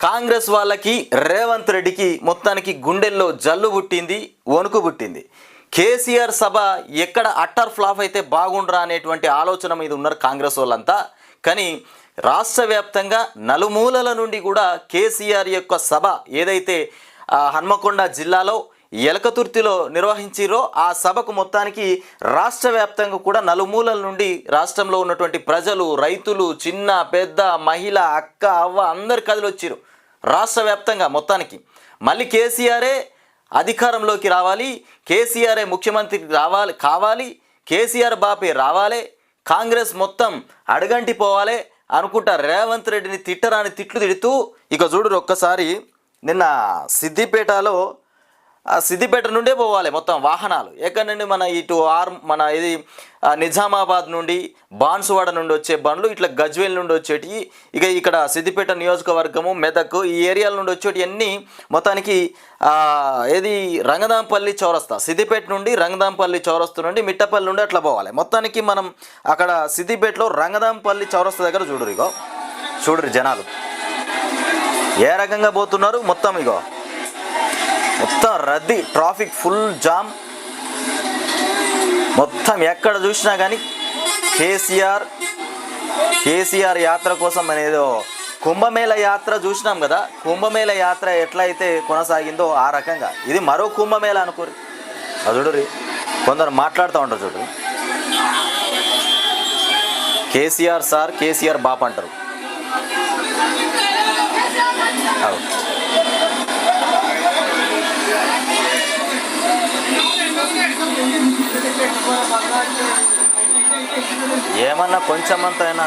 కాంగ్రెస్ వాళ్ళకి రేవంత్ రెడ్డికి మొత్తానికి గుండెల్లో జల్లు పుట్టింది వణుకు పుట్టింది. కేసీఆర్ సభ ఎక్కడ అట్టర్ ఫ్లాప్ అయితే బాగుండరా అనేటువంటి ఆలోచన మీద ఉన్నారు కాంగ్రెస్ వాళ్ళంతా. కానీ రాష్ట్ర వ్యాప్తంగా నలుమూలల నుండి కూడా కేసీఆర్ యొక్క సభ ఏదైతే హన్మకొండ జిల్లాలో ఎలకతుర్తిలో నిర్వహించిరో ఆ సభకు మొత్తానికి రాష్ట్ర వ్యాప్తంగా కూడా నలుమూలల నుండి రాష్ట్రంలో ఉన్నటువంటి ప్రజలు రైతులు చిన్న పెద్ద మహిళ అక్క అవ్వ అందరు కదిలొచ్చిరు. రాష్ట్ర వ్యాప్తంగా మొత్తానికి. మళ్ళీ కేసీఆరే అధికారంలోకి రావాలి కేసీఆరే ముఖ్యమంత్రి రావాలి కావాలి కేసీఆర్ బాపే రావాలి కాంగ్రెస్ మొత్తం అడగంటి పోవాలి అనుకుంటా రేవంత్ రెడ్డిని తిట్టరాని తిట్లు తిడుతూ ఇక చూడు ఒక్కసారి నిన్న సిద్దిపేటలో సిద్దిపేట నుండే పోవాలి మొత్తం వాహనాలు. ఎక్కడి నుండి మన ఇటు ఆర్ మన ఇది నిజామాబాద్ నుండి బాన్సువాడ నుండి వచ్చే బండ్లు ఇట్లా గజ్వేల్ నుండి వచ్చేటి ఇక ఇక్కడ సిద్దిపేట నియోజకవర్గము మెదక్ ఈ ఏరియాల నుండి వచ్చేటి అన్నీ మొత్తానికి ఏది రంగదాంపల్లి చౌరస్తా. సిద్దిపేట నుండి రంగదాంపల్లి చౌరస్తా నుండి మిట్టపల్లి నుండి అట్లా పోవాలి. మొత్తానికి మనం అక్కడ సిద్దిపేటలో రంగదాంపల్లి చౌరస్తా దగ్గర చూడరు ఇగో. చూడరు జనాలు. ఏ రకంగా పోతున్నారు? మొత్తం ఇగో. మొత్తం రద్దీ ట్రాఫిక్ ఫుల్ జామ్ మొత్తం ఎక్కడ చూసినా కానీ కేసీఆర్ కేసీఆర్ యాత్ర కోసం అనేదో కుంభమేళ యాత్ర చూసినాం కదా. కుంభమేళ యాత్ర ఎట్లయితే కొనసాగిందో ఆ రకంగా. ఇది మరో కుంభమేళ అనుకోరు. అది కొందరు మాట్లాడుతూ ఉంటారు చూడు. కేసీఆర్ సార్ కేసీఆర్ బాప్ అంటారు. ఏమన్నా కొంచెం అంతైనా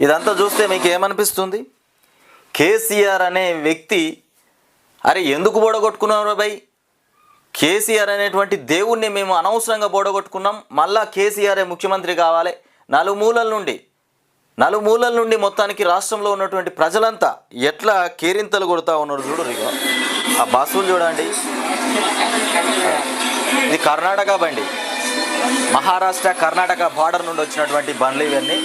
ఇదంతా చూస్తే మీకు ఏమనిపిస్తుంది కేసీఆర్ అనే వ్యక్తి అరే ఎందుకు బోడగొట్టుకున్నారు బై కేసీఆర్ అనేటువంటి దేవుణ్ణి మేము అనవసరంగా బోడగొట్టుకున్నాం. మళ్ళా కేసీఆర్ ముఖ్యమంత్రి కావాలి. నలుమూలల నుండి నలుమూలల నుండి మొత్తానికి రాష్ట్రంలో ఉన్నటువంటి ప్రజలంతా ఎట్లా కేరింతలు కొడతా ఉన్నారు చూడరు ఇగో ఆ బాసులు చూడండి. ఇది కర్ణాటక బండి. మహారాష్ట్ర కర్ణాటక బార్డర్ నుండి వచ్చినటువంటి బండ్లు ఇవన్నీ.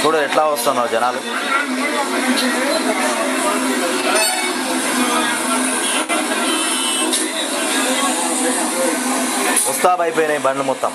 చూడు ఎట్లా వస్తున్నారు జనాలు. ముస్తాబ్ అయిపోయినాయి బండ్లు మొత్తం.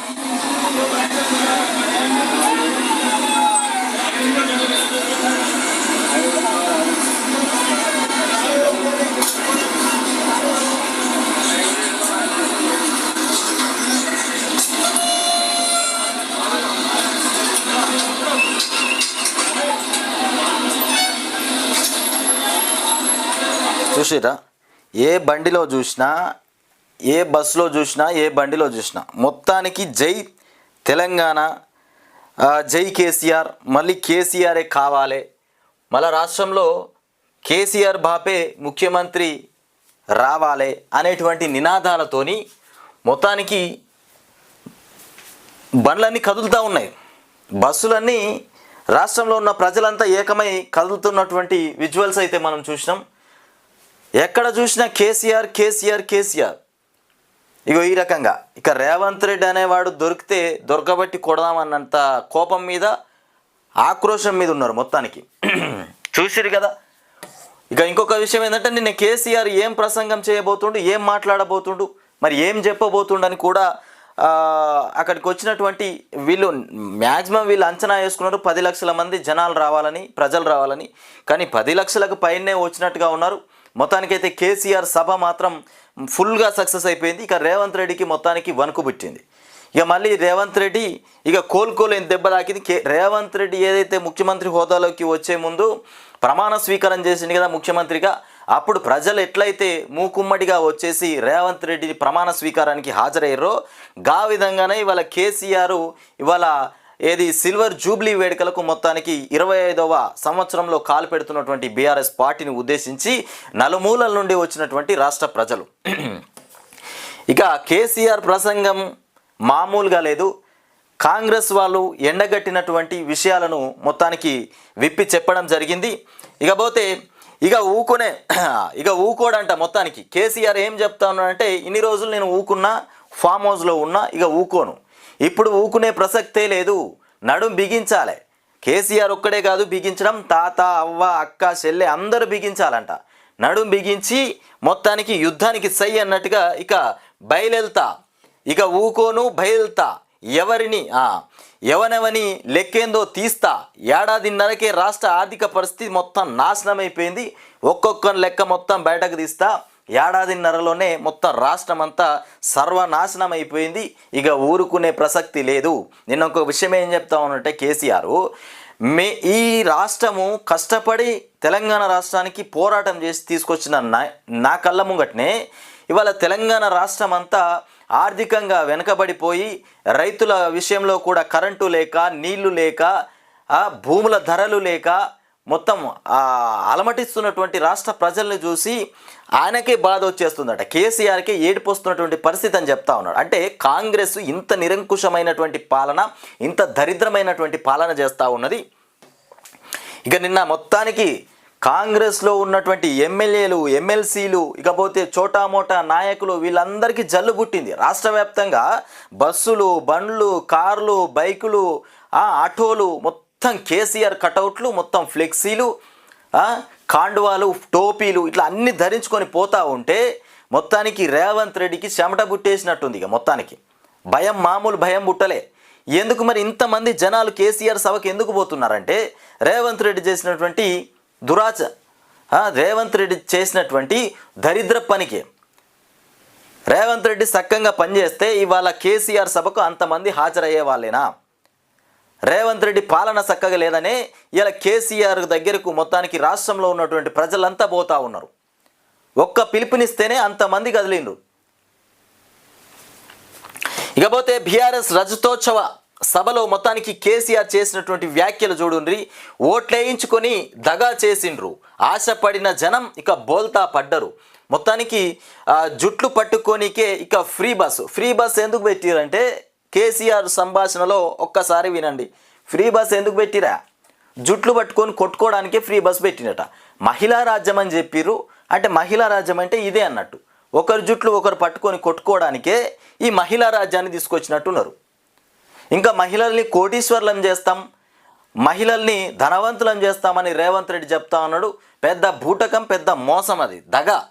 చూసిరా ఏ బండిలో చూసినా ఏ బస్సులో చూసినా ఏ బండిలో చూసినా మొత్తానికి జై తెలంగాణ జై కేసీఆర్ మళ్ళీ కేసీఆరే కావాలి. మళ్ళీ రాష్ట్రంలో కేసీఆర్ బాపే ముఖ్యమంత్రి రావాలి అనేటువంటి నినాదాలతోని మొత్తానికి బండ్లన్నీ కదులుతూ ఉన్నాయి. బస్సులన్నీ రాష్ట్రంలో ఉన్న ప్రజలంతా ఏకమై కదులుతున్నటువంటి విజువల్స్ అయితే మనం చూసినాం. ఎక్కడ చూసినా కేసీఆర్ కేసీఆర్ కేసీఆర్. ఇగో ఈ రకంగా. ఇక రేవంత్ రెడ్డి అనేవాడు దొరికితే దొరకబట్టి కొడదామన్నంత కోపం మీద ఆక్రోశం మీద ఉన్నారు మొత్తానికి. చూసిరు కదా? ఇక ఇంకొక విషయం ఏంటంటే నిన్న కేసీఆర్ ఏం ప్రసంగం చేయబోతుండు ఏం మాట్లాడబోతుండు మరి ఏం చెప్పబోతుండని కూడా అక్కడికి వచ్చినటువంటి వీళ్ళు మ్యాక్సిమం వీళ్ళు అంచనా వేసుకున్నారు పది లక్షల మంది జనాలు రావాలని ప్రజలు రావాలని. కానీ పది లక్షలకు పైనే వచ్చినట్టుగా ఉన్నారు. మొత్తానికైతే కేసీఆర్ సభ మాత్రం ఫుల్గా సక్సెస్ అయిపోయింది. ఇక రేవంత్ రెడ్డికి మొత్తానికి వణుకు పుట్టింది. ఇక మళ్ళీ రేవంత్ రెడ్డి ఇక కోలుకోలేని దెబ్బ తాకింది. కే రేవంత్ రెడ్డి ఏదైతే ముఖ్యమంత్రి హోదాలోకి వచ్చే ముందు ప్రమాణ స్వీకారం చేసింది కదా ముఖ్యమంత్రిగా అప్పుడు ప్రజలు ఎట్లయితే మూకుమ్మడిగా వచ్చేసి రేవంత్ రెడ్డిని ప్రమాణ స్వీకారానికి హాజరయ్యారో గా విధంగానే ఇవాళ కేసీఆర్ ఇవాళ ఏది సిల్వర్ జూబ్లీ వేడుకలకు మొత్తానికి ఇరవై ఐదవ సంవత్సరంలో కాలు పెడుతున్నటువంటి బీఆర్ఎస్ పార్టీని ఉద్దేశించి నలుమూలల నుండి వచ్చినటువంటి రాష్ట్ర ప్రజలు. ఇక కేసీఆర్ ప్రసంగం మామూలుగా లేదు. కాంగ్రెస్ వాళ్ళు ఎండగట్టినటువంటి విషయాలను మొత్తానికి విప్పి చెప్పడం జరిగింది. ఇకపోతే ఇక ఊకునే ఇక ఊకోడంట మొత్తానికి. కేసీఆర్ ఏం చెప్తా ఉన్నాడంటే ఇన్ని రోజులు నేను ఊకున్నా ఫామ్ హౌస్లో ఉన్నా ఇక ఊకోను. ఇప్పుడు ఊకునే ప్రసక్తే లేదు. నడుం బిగించాలి. కేసీఆర్ ఒక్కడే కాదు బిగించడం తాత అవ్వ అక్క చెల్లె అందరూ బిగించాలంట. నడుం బిగించి మొత్తానికి యుద్ధానికి సై అన్నట్టుగా ఇక బయలుతా ఇక ఊకోను బయలుతా. ఎవరిని? ఎవనెవని లెక్కేందో తీస్తా. ఏడాదిన్నరకే రాష్ట్ర ఆర్థిక పరిస్థితి మొత్తం నాశనం అయిపోయింది ఒక్కొక్కని లెక్క మొత్తం బయటకు తీస్తా. ఏడాదిన్నరలోనే మొత్తం రాష్ట్రం అంతా సర్వనాశనం అయిపోయింది ఇక ఊరుకునే ప్రసక్తి లేదు. నిన్న ఒక విషయం ఏం చెప్తా ఉన్నట్టే కేసీఆర్ మే ఈ రాష్ట్రము కష్టపడి తెలంగాణ రాష్ట్రానికి పోరాటం చేసి తీసుకొచ్చిన నా నా కళ్ళ ముంగట్నే ఇవాళ తెలంగాణ రాష్ట్రం అంతా ఆర్థికంగా వెనుకబడిపోయి రైతుల విషయంలో కూడా కరెంటు లేక నీళ్ళు లేక భూముల ధరలు లేక మొత్తం అలమటిస్తున్నటువంటి రాష్ట్ర ప్రజల్ని చూసి ఆయనకే బాధ వచ్చేస్తుందట. కేసీఆర్కే ఏడుపు వస్తున్నటువంటి పరిస్థితి అని చెప్తా ఉన్నాడు. అంటే కాంగ్రెస్ ఇంత నిరంకుశమైనటువంటి పాలన ఇంత దరిద్రమైనటువంటి పాలన చేస్తూ ఉన్నది. ఇక నిన్న మొత్తానికి కాంగ్రెస్లో ఉన్నటువంటి ఎమ్మెల్యేలు ఎమ్మెల్సీలు ఇకపోతే చోటామోటా నాయకులు వీళ్ళందరికీ జల్లు పుట్టింది. రాష్ట్ర వ్యాప్తంగా బస్సులు బండ్లు కార్లు బైకులు ఆటోలు మొత్తం మొత్తం కేసీఆర్ కటౌట్లు మొత్తం ఫ్లెక్సీలు కాండువాలు టోపీలు ఇట్లా అన్ని ధరించుకొని పోతా ఉంటే మొత్తానికి రేవంత్ రెడ్డికి చెమట పుట్టేసినట్టుంది ఇక మొత్తానికి. భయం మామూలు భయం పుట్టలే. ఎందుకు మరి ఇంతమంది జనాలు కేసీఆర్ సభకు ఎందుకు పోతున్నారంటే రేవంత్ రెడ్డి చేసినటువంటి దురాచ రేవంత్ రెడ్డి చేసినటువంటి దరిద్ర పనికి. రేవంత్ రెడ్డి సక్కంగా పనిచేస్తే ఇవాళ కేసీఆర్ సభకు అంతమంది హాజరయ్యే వాళ్ళేనా? రేవంత్ రెడ్డి పాలన చక్కగా లేదనే ఇలా కేసీఆర్ దగ్గరకు మొత్తానికి రాష్ట్రంలో ఉన్నటువంటి ప్రజలంతా పోతా ఉన్నారు. ఒక్క పిలుపునిస్తేనే అంతమంది కదిలిండ్రు. ఇకపోతే బీఆర్ఎస్ రజతోత్సవ సభలో మొత్తానికి కేసీఆర్ చేసినటువంటి వ్యాఖ్యలు చూడుండ్రి ఓట్లేయించుకొని దగా చేసిండ్రు. ఆశపడిన జనం ఇక బోల్తా పడ్డరు. మొత్తానికి జుట్లు పట్టుకోనికే ఇక ఫ్రీ బస్సు. ఫ్రీ బస్ ఎందుకు పెట్టిరంటే కేసీఆర్ సంభాషణలో ఒక్కసారి వినండి. ఫ్రీ బస్ ఎందుకు పెట్టిరా? జుట్లు పట్టుకొని కొట్టుకోవడానికే ఫ్రీ బస్ పెట్టినట మహిళా రాజ్యం అని చెప్పిర్రు. అంటే మహిళా రాజ్యం అంటే ఇదే అన్నట్టు. ఒకరు జుట్లు ఒకరు పట్టుకొని కొట్టుకోవడానికే ఈ మహిళా రాజ్యాన్ని తీసుకొచ్చినట్టున్నారు. ఇంకా మహిళల్ని కోటీశ్వర్లం చేస్తాం. మహిళల్ని ధనవంతులం చేస్తామని రేవంత్ రెడ్డి చెప్తా ఉన్నాడు. పెద్ద బూటకం పెద్ద మోసం అది. దగ.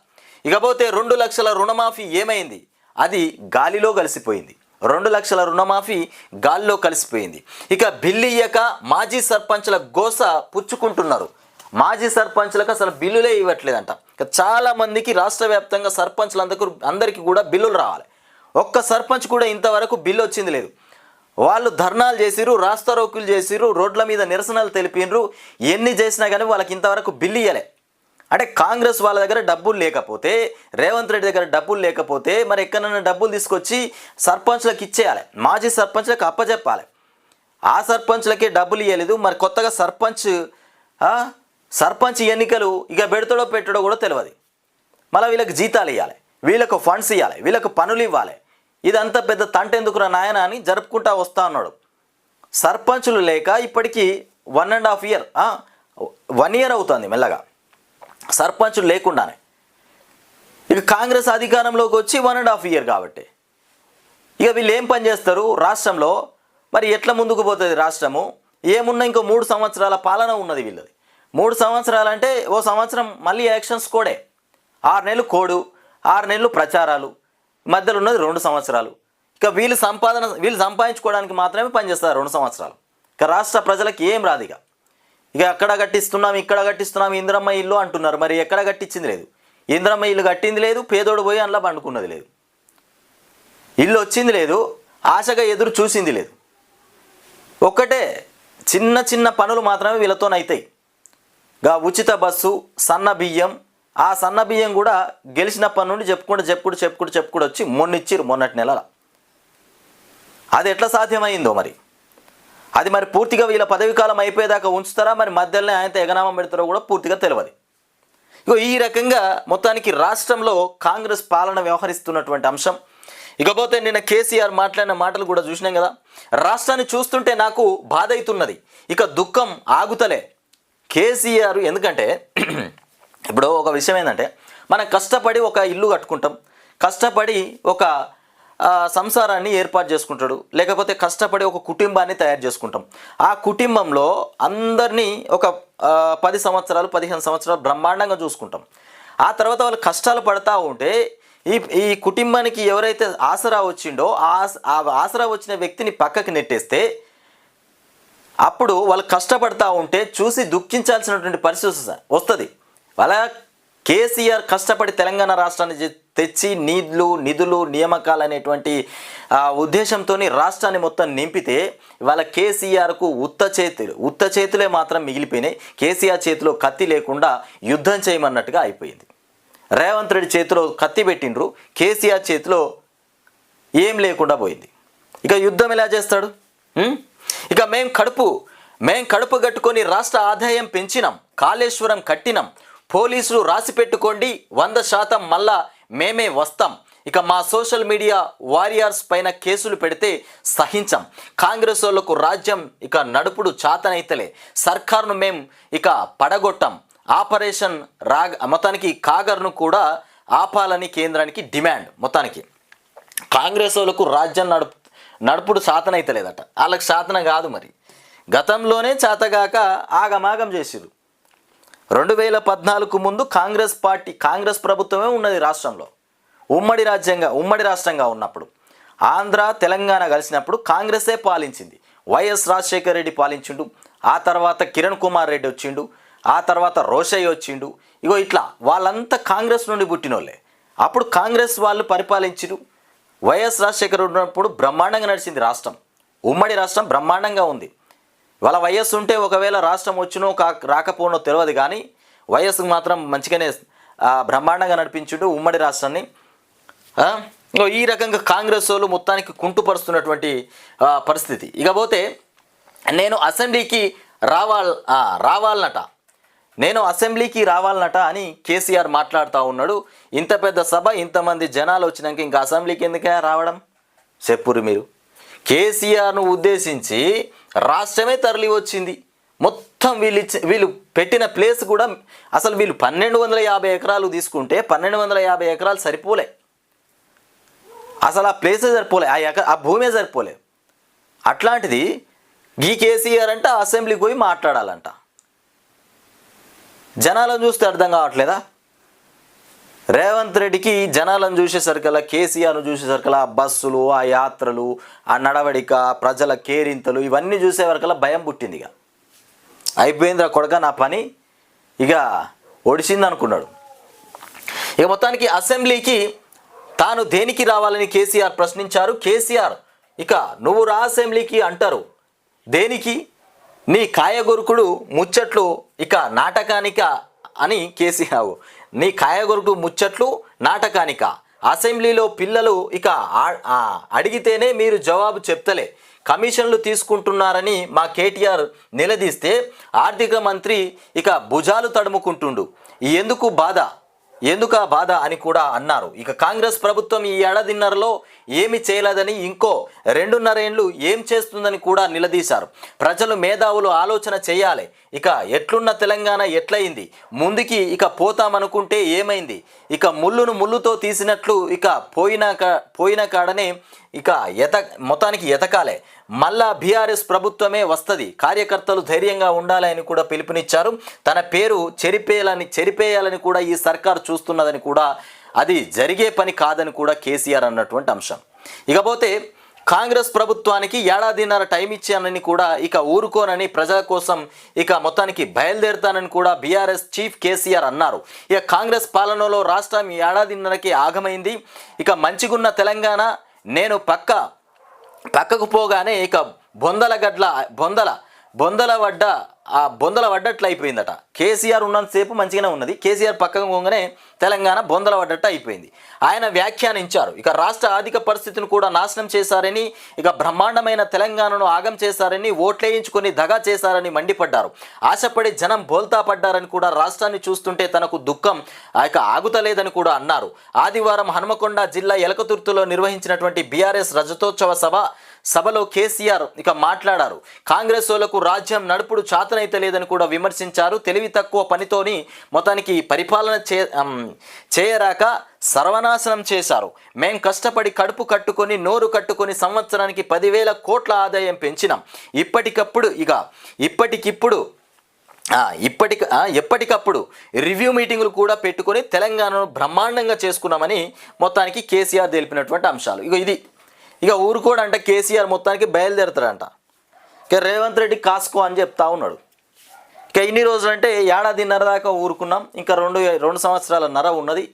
ఇకపోతే రెండు లక్షల రుణమాఫీ ఏమైంది? అది గాలిలో కలిసిపోయింది. రెండు లక్షల రుణమాఫీ గాల్లో కలిసిపోయింది. ఇక బిల్లు ఇయ్యక మాజీ సర్పంచ్ల గోస పుచ్చుకుంటున్నారు. మాజీ సర్పంచ్లకు అసలు బిల్లులే ఇవ్వట్లేదంట. ఇక చాలామందికి రాష్ట్ర వ్యాప్తంగా సర్పంచ్లందరూ అందరికీ కూడా బిల్లులు రావాలి. ఒక్క సర్పంచ్ కూడా ఇంతవరకు బిల్లు వచ్చింది లేదు. వాళ్ళు ధర్నాలు చేసిర్రు రాస్తారోకులు చేసిరు రోడ్ల మీద నిరసనలు తెలిపినరు ఎన్ని చేసినా కానీ వాళ్ళకి ఇంతవరకు బిల్లు ఇవ్వలే అంటే కాంగ్రెస్ వాళ్ళ దగ్గర డబ్బులు లేకపోతే రేవంత్ రెడ్డి దగ్గర డబ్బులు లేకపోతే మరి ఎక్కడైనా డబ్బులు తీసుకొచ్చి సర్పంచ్లకు ఇచ్చేయాలి. మాజీ సర్పంచ్లకు అప్పచెప్పాలి ఆ సర్పంచ్లకే డబ్బులు ఇవ్వలేదు మరి కొత్తగా సర్పంచ్ సర్పంచ్ ఎన్నికలు ఇక పెడతాడో పెట్టడో కూడా తెలియదు. మళ్ళీ వీళ్ళకి జీతాలు ఇవ్వాలి వీళ్ళకు ఫండ్స్ ఇవ్వాలి వీళ్ళకు పనులు ఇవ్వాలి. ఇదంతా పెద్ద తంట ఎందుకురా నాయన అని జరుపుకుంటా వస్తా ఉన్నాడు సర్పంచులు లేక ఇప్పటికీ one and half year one year అవుతుంది మెల్లగా. సర్పంచులు లేకుండానే. ఇక కాంగ్రెస్ అధికారంలోకి వచ్చి వన్ అండ్ హాఫ్ ఇయర్ కాబట్టి. ఇక వీళ్ళు ఏం పని చేస్తారు? రాష్ట్రంలో మరి ఎట్లా ముందుకు పోతుంది రాష్ట్రము? ఏమున్నా ఇంకో మూడు సంవత్సరాల పాలన ఉన్నది వీళ్ళది. మూడు సంవత్సరాలు అంటే ఓ సంవత్సరం మళ్ళీ ఎలక్షన్స్ కోడే. ఆరు నెలలు కోడు ఆరు నెలలు ప్రచారాలు మధ్యలో ఉన్నది రెండు సంవత్సరాలు. ఇక వీళ్ళు సంపాదన వీళ్ళు సంపాదించుకోవడానికి మాత్రమే పనిచేస్తారు రెండు సంవత్సరాలు. ఇక రాష్ట్ర ప్రజలకు ఏం రాదు ఇక. ఇక అక్కడ కట్టిస్తున్నాం ఇక్కడ కట్టిస్తున్నాం ఇంద్రమ్మ ఇల్లు అంటున్నారు. మరి ఎక్కడ కట్టించింది లేదు. ఇంద్రమ్మ ఇల్లు కట్టింది లేదు పేదోడు పోయి అందులో పండుకున్నది లేదు. ఇల్లు వచ్చింది లేదు ఆశగా ఎదురు చూసింది లేదు. ఒక్కటే చిన్న చిన్న పనులు మాత్రమే వీళ్ళతోనవుతాయి గా ఉచిత బస్సు సన్న బియ్యం ఆ సన్న బియ్యం కూడా గెలిచినప్పటి నుండి చెప్పుకుంటూ చెప్పుకుంటూ చెప్పుకుంటూ చెప్పుకుంటూ వచ్చి మొన్న ఇచ్చిర్రు మొన్నటి నెలల. అది ఎట్లా సాధ్యమైందో మరి? అది మరి పూర్తిగా వీళ్ళ పదవి కాలం అయిపోయేదాకా ఉంచుతారా? మరి మధ్యలోనే ఆయనతో ఎగనామం పెడతారో కూడా పూర్తిగా తెలియదు. ఇగో ఈ రకంగా మొత్తానికి రాష్ట్రంలో కాంగ్రెస్ పాలన వ్యవహరిస్తున్నటువంటి అంశం. ఇకపోతే నిన్న కేసీఆర్ మాట్లాడిన మాటలు కూడా చూసినాం కదా. రాష్ట్రాన్ని చూస్తుంటే నాకు బాధ అవుతున్నది ఇక దుఃఖం ఆగుతలే. కేసీఆర్ ఎందుకంటే ఇప్పుడు ఒక విషయం ఏంటంటే మనం కష్టపడి ఒక ఇల్లు కట్టుకుంటాం. కష్టపడి ఒక సంసారాన్ని ఏర్పాటు చేసుకుంటాడు. లేకపోతే కష్టపడి ఒక కుటుంబాన్ని తయారు చేసుకుంటాం. ఆ కుటుంబంలో అందరినీ ఒక పది సంవత్సరాలు పదిహేను సంవత్సరాలు బ్రహ్మాండంగా చూసుకుంటాం. ఆ తర్వాత వాళ్ళు కష్టాలు పడతా ఉంటే ఈ ఈ కుటుంబానికి ఎవరైతే ఆసరా వచ్చిండో ఆ ఆస- ఆ ఆసరా వచ్చిన వ్యక్తిని పక్కకి నెట్టేస్తే అప్పుడు వాళ్ళు కష్టపడతా ఉంటే చూసి దుఃఖించాల్సినటువంటి పరిస్థితి వస్తుంది. వాళ్ళ కేసీఆర్ కష్టపడి తెలంగాణ రాష్ట్రాన్ని తెచ్చి నీళ్ళు నిధులు నియామకాలు అనేటువంటి ఉద్దేశంతో రాష్ట్రాన్ని మొత్తం నింపితే వాళ్ళ కేసీఆర్కు ఉత్త చేతులు ఉత్త చేతులే మాత్రం మిగిలిపోయినాయి. కేసీఆర్ చేతిలో కత్తి లేకుండా యుద్ధం చేయమన్నట్టుగా అయిపోయింది. రేవంత్ రెడ్డి చేతిలో కత్తి పెట్టిండ్రు కేసీఆర్ చేతిలో ఏం లేకుండా పోయింది. ఇక యుద్ధం ఎలా చేస్తాడు? ఇక మేం కడుపు మేం కడుపు కట్టుకొని రాష్ట్ర ఆదాయం పెంచినాం కాళేశ్వరం కట్టినాం. పోలీసులు రాసి పెట్టుకోండి వంద శాతం మళ్ళా మేమే వస్తాం. ఇక మా సోషల్ మీడియా వారియర్స్ పైన కేసులు పెడితే సహించం. కాంగ్రెస్ వాళ్ళకు రాజ్యం ఇక నడుపుడు చాతనైతలే. సర్కార్ను మేం ఇక పడగొట్టాం. ఆపరేషన్ రాగ్ మొత్తానికి కాగర్ను కూడా ఆపాలని కేంద్రానికి డిమాండ్ మొత్తానికి. కాంగ్రెస్ వాళ్ళకు రాజ్యం నడుపు నడుపుడు శాతన వాళ్ళకి శాతన కాదు మరి. గతంలోనే చేతగాక ఆగమాగం చేసిరు రెండు వేల పద్నాలుగు ముందు కాంగ్రెస్ పార్టీ కాంగ్రెస్ ప్రభుత్వమే ఉన్నది రాష్ట్రంలో. ఉమ్మడి రాజ్యంగా ఉమ్మడి రాష్ట్రంగా ఉన్నప్పుడు. ఆంధ్ర తెలంగాణ కలిసినప్పుడు కాంగ్రెసే పాలించింది. వైఎస్ రాజశేఖర రెడ్డి పాలించిండు. ఆ తర్వాత కిరణ్ కుమార్ రెడ్డి వచ్చిండు. ఆ తర్వాత రోషయ్య వచ్చిండు. ఇగో ఇట్లా వాళ్ళంతా కాంగ్రెస్ నుండి పుట్టినోళ్ళే. అప్పుడు కాంగ్రెస్ వాళ్ళు పరిపాలించిరు. వైఎస్ రాజశేఖర్ ఉన్నప్పుడు బ్రహ్మాండంగా నడిచింది రాష్ట్రం. ఉమ్మడి రాష్ట్రం బ్రహ్మాండంగా ఉంది. వాళ్ళ వయస్సు ఉంటే ఒకవేళ రాష్ట్రం వచ్చినో కా రాకపోనో తెలియదు కానీ వయస్సుకు మాత్రం మంచిగానే బ్రహ్మాండంగా నడిపించుంటూ ఉమ్మడి రాష్ట్రాన్ని. ఈ రకంగా కాంగ్రెస్ వాళ్ళు మొత్తానికి కుంటుపరుస్తున్నటువంటి పరిస్థితి. ఇకపోతే నేను అసెంబ్లీకి రావాల్ రావాలనట. నేను అసెంబ్లీకి రావాలనట అని కేసీఆర్ మాట్లాడుతూ ఉన్నాడు. ఇంత పెద్ద సభ ఇంతమంది జనాలు వచ్చినాక ఇంకా అసెంబ్లీకి ఎందుకే రావడం? చెప్పురు మీరు. కేసీఆర్ను ఉద్దేశించి రాష్ట్రమే తరలి వచ్చింది మొత్తం వీళ్ళు వీళ్ళు పెట్టిన ప్లేస్ కూడా అసలు వీళ్ళు పన్నెండు వందల యాభై ఎకరాలు తీసుకుంటే పన్నెండు వందల యాభై ఎకరాలు సరిపోలే. అసలు ఆ ప్లేసే సరిపోలే ఆ ఎక ఆ భూమే సరిపోలే. అట్లాంటిది గీ కేసీఆర్ అంటే అసెంబ్లీకి పోయి మాట్లాడాలంట. జనాలను చూస్తే అర్థం కావట్లేదా? రేవంత్ రెడ్డికి జనాలను చూసేసరికల్లా కేసీఆర్ను చూసేసరికల్లా ఆ బస్సులు ఆ యాత్రలు ఆ నడవడిక ప్రజల కేరింతలు ఇవన్నీ చూసేవరకల్లా భయం పుట్టింది ఇక అయిపోయిందిరా కొడక నా పని. ఇక ఒడిసింది అనుకున్నాడు ఇక మొత్తానికి అసెంబ్లీకి తాను దేనికి రావాలని కేసీఆర్ ప్రశ్నించారు? కేసీఆర్ ఇక నువ్వు రా అసెంబ్లీకి అంటారు. దేనికి? నీ కాయగొరుకుడు ముచ్చట్లు ఇక నాటకానిక అని కేసీఆర్ నీ కాయగొరుకు ముచ్చట్లు నాటకానిక. అసెంబ్లీలో పిల్లలు ఇక ఆ- అడిగితేనే మీరు జవాబు చెప్తలే. కమిషన్లు తీసుకుంటున్నారని మా కేటీఆర్ నిలదీస్తే ఆర్థిక మంత్రి ఇక భుజాలు తడుముకుంటుండు. ఎందుకు బాధ? ఎందుకు ఆ బాధ అని కూడా అన్నారు. ఇక కాంగ్రెస్ ప్రభుత్వం ఈ ఏడాదిన్నరలో ఏమి చేయలేదని ఇంకో రెండున్నర ఏం చేస్తుందని కూడా నిలదీశారు. ప్రజలు మేధావులు ఆలోచన చేయాలి. ఇక ఎట్లున్న తెలంగాణ ఎట్లయింది? ముందుకి ఇక పోతామనుకుంటే ఏమైంది? ఇక ముళ్ళును ముళ్ళుతో తీసినట్లు ఇక పోయిన కా- పోయిన కాడనే ఇక ఎత మొత్తానికి ఎతకాలే. మళ్ళా బీఆర్ఎస్ ప్రభుత్వమే వస్తుంది. కార్యకర్తలు ధైర్యంగా ఉండాలని కూడా పిలుపునిచ్చారు. తన పేరు చెరిపేయాలని చెరిపేయాలని కూడా ఈ సర్కారు చూస్తున్నదని కూడా అది జరిగే పని కాదని కూడా కేసీఆర్ అన్నటువంటి అంశం. ఇకపోతే కాంగ్రెస్ ప్రభుత్వానికి ఏడాదిన్నర టైం ఇచ్చానని కూడా ఇక ఊరుకోనని ప్రజల కోసం ఇక మొత్తానికి బయలుదేరుతానని కూడా బీఆర్ఎస్ చీఫ్ కేసీఆర్ అన్నారు. ఇక కాంగ్రెస్ పాలనలో రాష్ట్రం ఈ ఏడాదిన్నరకి ఆగమైంది. ఇక మంచిగున్న తెలంగాణ నేను పక్క పక్కకు పోగానే ఇక బొందల గడ్ల బొందల బొందల వడ్డ ఆ బొందల వడ్డట్లు అయిపోయిందట. కేసీఆర్ ఉన్నంతసేపు మంచిగానే ఉన్నది. కేసీఆర్ పక్కన పోగానే తెలంగాణ బొందల వడ్డట్టు అయిపోయింది. ఆయన వ్యాఖ్యానించారు. ఇక రాష్ట్ర ఆర్థిక పరిస్థితిని కూడా నాశనం చేశారని ఇక బ్రహ్మాండమైన తెలంగాణను ఆగం చేశారని ఓట్లేయించుకొని దగా చేశారని మండిపడ్డారు. ఆశపడి జనం బోల్తా పడ్డారని కూడా రాష్ట్రాన్ని చూస్తుంటే తనకు దుఃఖం ఆ ఇక ఆగుతలేదని కూడా అన్నారు. ఆదివారం హనుమకొండ జిల్లా ఎలకతుర్తిలో నిర్వహించినటువంటి బీఆర్ఎస్ రజతోత్సవ సభ సభలో కేసీఆర్ ఇక మాట్లాడారు. కాంగ్రెస్ వాళ్ళకు రాజ్యం నడుపుడు చాతనైతే లేదని కూడా విమర్శించారు. తెలివి తక్కువ పనితోని మొత్తానికి పరిపాలన చే చేయరాక సర్వనాశనం చేశారు. మేం కష్టపడి కడుపు కట్టుకొని నోరు కట్టుకొని సంవత్సరానికి పదివేల కోట్ల ఆదాయం పెంచినాం. ఇప్పటికప్పుడు ఇక ఇప్పటికిప్పుడు ఇప్పటిక ఎప్పటికప్పుడు రివ్యూ మీటింగులు కూడా పెట్టుకొని తెలంగాణను బ్రహ్మాండంగా చేసుకున్నామని మొత్తానికి కేసీఆర్ తెలిపినటువంటి అంశాలు. ఇక ఇది ఇక ఊరుకోడు అంటే కేసీఆర్ మొత్తానికి బయలుదేరుతాడంట. ఇక రేవంత్ రెడ్డి కాసుకో అని చెప్తా ఉన్నాడు. ఇక ఇన్ని రోజులు అంటే ఏడాదిన్నర దాకా ఊరుకున్నాం. ఇంకా రెండు రెండు సంవత్సరాల నర ఉన్నది.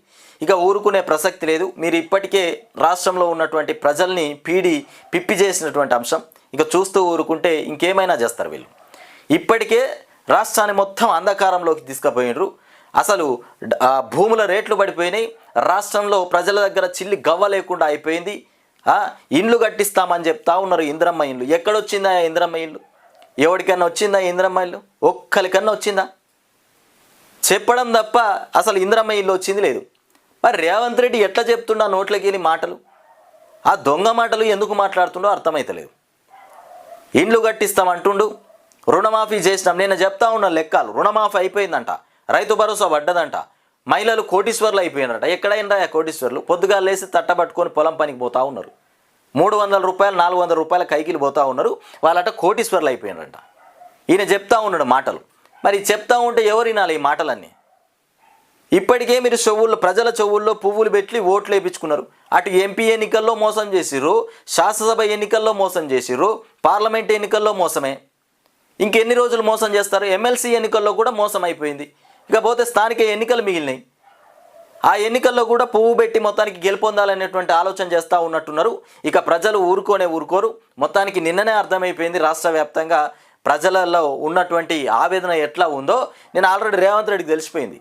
ఇక ఊరుకునే ప్రసక్తి లేదు. మీరు ఇప్పటికే రాష్ట్రంలో ఉన్నటువంటి ప్రజల్ని పీడి పిప్పి చేసినటువంటి అంశం. ఇక చూస్తూ ఊరుకుంటే ఇంకేమైనా చేస్తారు వీళ్ళు. ఇప్పటికే రాష్ట్రాన్ని మొత్తం అంధకారంలోకి తీసుకుపోయినరు. అసలు భూముల రేట్లు పడిపోయినాయి. రాష్ట్రంలో ప్రజల దగ్గర చిల్లి గవ్వ లేకుండా అయిపోయింది. ఇండ్లు కట్టిస్తామని చెప్తా ఉన్నారు ఇంద్రమ్మ ఇండ్లు. ఎక్కడొచ్చిందా ఇంద్రమ్మ ఇల్లు ఎవరికన్నా వచ్చిందా ఇంద్రమ్మ ఇల్లు ఒక్కరికన్నా వచ్చిందా? చెప్పడం తప్ప అసలు ఇంద్రమ్మ ఇల్లు వచ్చింది లేదు. మరి రేవంత్ రెడ్డి ఎట్లా చెప్తున్నా నోట్లకి వెళ్ళి మాటలు? ఆ దొంగ మాటలు ఎందుకు మాట్లాడుతుండో అర్థమైతలేదు. ఇండ్లు కట్టిస్తామంటుండు రుణమాఫీ చేసినాం. నేను చెప్తా ఉన్న లెక్కలు. రుణమాఫీ అయిపోయిందంట. రైతు భరోసా పడ్డదంట. మహిళలు కోటీశ్వర్లు అయిపోయినారట. ఎక్కడైనా కోటీశ్వర్లు? పొద్దుగా లేసి తట్టబట్టుకొని పొలం పనికి పోతా ఉన్నారు. మూడు వందల రూపాయలు నాలుగు వందల రూపాయల కైకిలు పోతా ఉన్నారు. వాళ్ళట కోటీశ్వర్లు అయిపోయినారంట. ఈయన చెప్తా ఉన్నాడు మాటలు. మరి చెప్తా ఉంటే ఎవరు వినాలి ఈ మాటలన్నీ? ఇప్పటికే మీరు చెవుల్లో ప్రజల చెవుల్లో పువ్వులు పెట్టి ఓట్లు వేయించుకున్నారు అటు ఎంపీ ఎన్నికల్లో మోసం చేసిర్రు శాసనసభ ఎన్నికల్లో మోసం చేసిర్రు పార్లమెంట్ ఎన్నికల్లో మోసమే. ఇంకెన్ని రోజులు మోసం చేస్తారు? ఎమ్మెల్సీ ఎన్నికల్లో కూడా మోసం అయిపోయింది. ఇకపోతే స్థానిక ఎన్నికలు మిగిలినాయి. ఆ ఎన్నికల్లో కూడా పువ్వు పెట్టి మొత్తానికి గెలుపొందాలనేటువంటి ఆలోచన చేస్తూ ఉన్నట్టున్నారు. ఇక ప్రజలు ఊరుకోనే ఊరుకోరు. మొత్తానికి నిన్ననే అర్థమైపోయింది రాష్ట్ర వ్యాప్తంగా ప్రజలలో ఉన్నటువంటి ఆవేదన ఎట్లా ఉందో. నేను ఆల్రెడీ రేవంత్ రెడ్డికి తెలిసిపోయింది.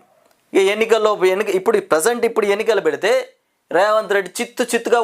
ఇక ఎన్నికల్లో ఎన్నిక ఇప్పుడు ప్రజెంట్ ఇప్పుడు ఎన్నికలు పెడితే రేవంత్ రెడ్డి చిత్తు చిత్తుగా